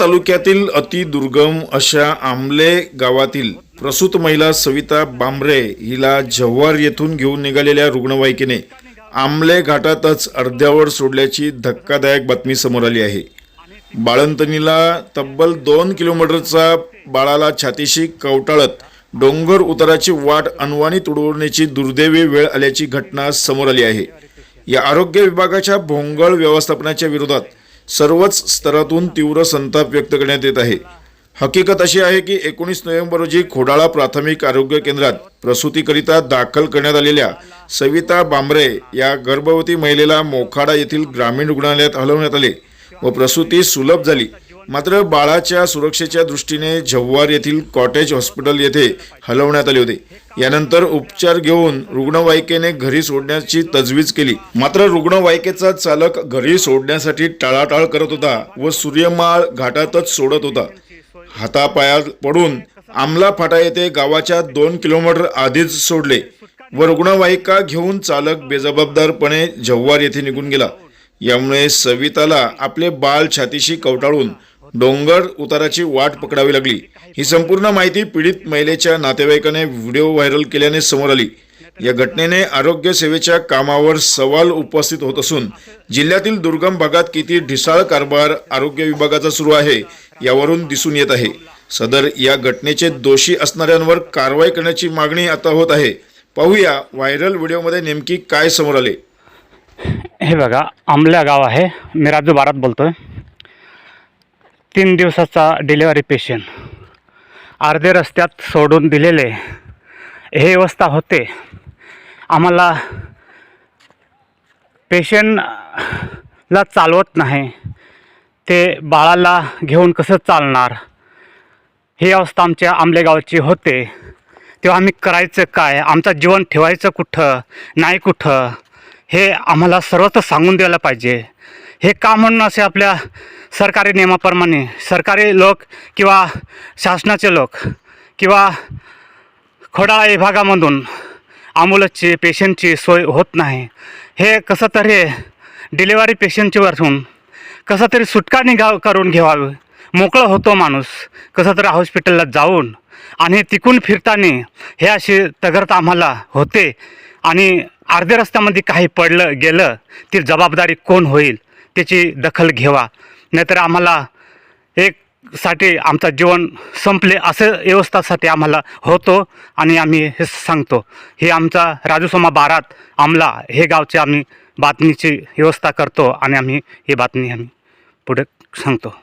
तालुक्यातील अतिदुर्गम अशा आमले गावातील प्रसूत महिला सविता बांबरे हिला जव्हार येथून घेऊन निघालेल्या रुग्णवाहिकेने आमले घाटातच अर्ध्यावर सोडल्याची धक्कादायक बातमी समोर आली आहे. बाळंतणीला तब्बल दोन किलोमीटरचा बाळाला छातीशी कवटाळत डोंगर उताराची वाट अनवाणी तुडवण्याची दुर्दैवी वेळ आल्याची घटना समोर आली आहे. या आरोग्य विभागाच्या भोंगळ व्यवस्थापनाच्या विरोधात सर्वच स्तरातून तीव्र संताप व्यक्त करण्यात येत आहे. हकीकत अशी आहे की एकोणीस नोव्हेंबर रोजी खोडाळा प्राथमिक आरोग्य केंद्रात प्रसूतीकरिता दाखल करण्यात आलेल्या सविता बांबरे या गर्भवती महिलेला मोखाडा येथील ग्रामीण रुग्णालयात हलवण्यात आले व प्रसूती सुलभ झाली. मात्र बाळाच्या सुरक्षेच्या दृष्टीने जव्हार येथील कॉटेज हॉस्पिटल येथे हलवण्यात आले होते. यानंतर उपचार घेऊन रुग्णवाहिकेने घरी सोडण्याची तजवीज केली. मात्र रुग्णवाहिकेचा चालक घरी सोडण्यासाठी टाळाटाळ करत होता व सूर्यमाळ घाटातच सोडत होता. हातापायात पडून आमला फाटा येथे गावाच्या दोन किलोमीटर आधीच सोडले व रुग्णवाहिका घेऊन चालक बेजबाबदारपणे जव्हार येथे निघून गेला. यामुळे सविताला आपले बाळ छातीशी कवटाळून डोंगर उताराची वाट पकडावी लागली. ही संपूर्ण माहिती पीडित महिलेच्या नातेवाईकाने व्हिडिओ व्हायरल केल्याने समोर आली. या घटनेने आरोग्य सेवेच्या कामावर सवाल उपस्थित होत असून जिल्ह्यातील दुर्गम भागात किती ढिसाळ कारभार आरोग्य विभागाचा सुरू आहे यावरून दिसून येत आहे. सदर या घटनेचे दोषी असणाऱ्यांवर कारवाई करण्याची मागणी आता होत आहे. पाहूया व्हायरल व्हिडिओमध्ये नेमकी काय समोर आले. हे बघा आमल्या गाव आहे. मी राजू भारत बोलतोय. तीन दिवसाचा डिलेवरी पेशंट अर्धे रस्त्यात सोडून दिलेले. हे व्यवस्था होते. आम्हाला पेशंटला चालवत नाही. ते बाळाला घेऊन कसं चालणार? ही अवस्था आमच्या आंबलेगावची होते. तेव्हा आम्ही करायचं काय? आमचं जीवन ठेवायचं कुठं? नाही कुठं? हे आम्हाला सर्वत्र सांगून द्यायला पाहिजे. हे का म्हणून असे आपल्या सरकारी नियमाप्रमाणे सरकारी लोक किंवा शासनाचे लोक किंवा खोडाळा विभागामधून ॲम्ब्युलन्सची पेशंटची सोय होत नाही. हे कसं तरी डिलिव्हरी पेशंटची वरून कसं तरी सुटका निघा करून घ्यावं मोकळं होतो माणूस कसं तरी हॉस्पिटलला जाऊन आणि तिकून फिरताना हे अशी तगरत आम्हाला होते आणि अर्ध्या रस्त्यामध्ये काही पडलं गेलं ती जबाबदारी कोण होईल त्याची दखल घेवा. नाहीतर आम्हाला एक साठी आमचं जीवन संपले असं व्यवस्थासाठी आम्हाला होतो आणि आम्ही हे सांगतो. हे आमचा राजूसोमा बारात आमला हे गावचे आम्ही बातमीची व्यवस्था करतो आणि आम्ही ही बातमी आम्ही पुढे सांगतो.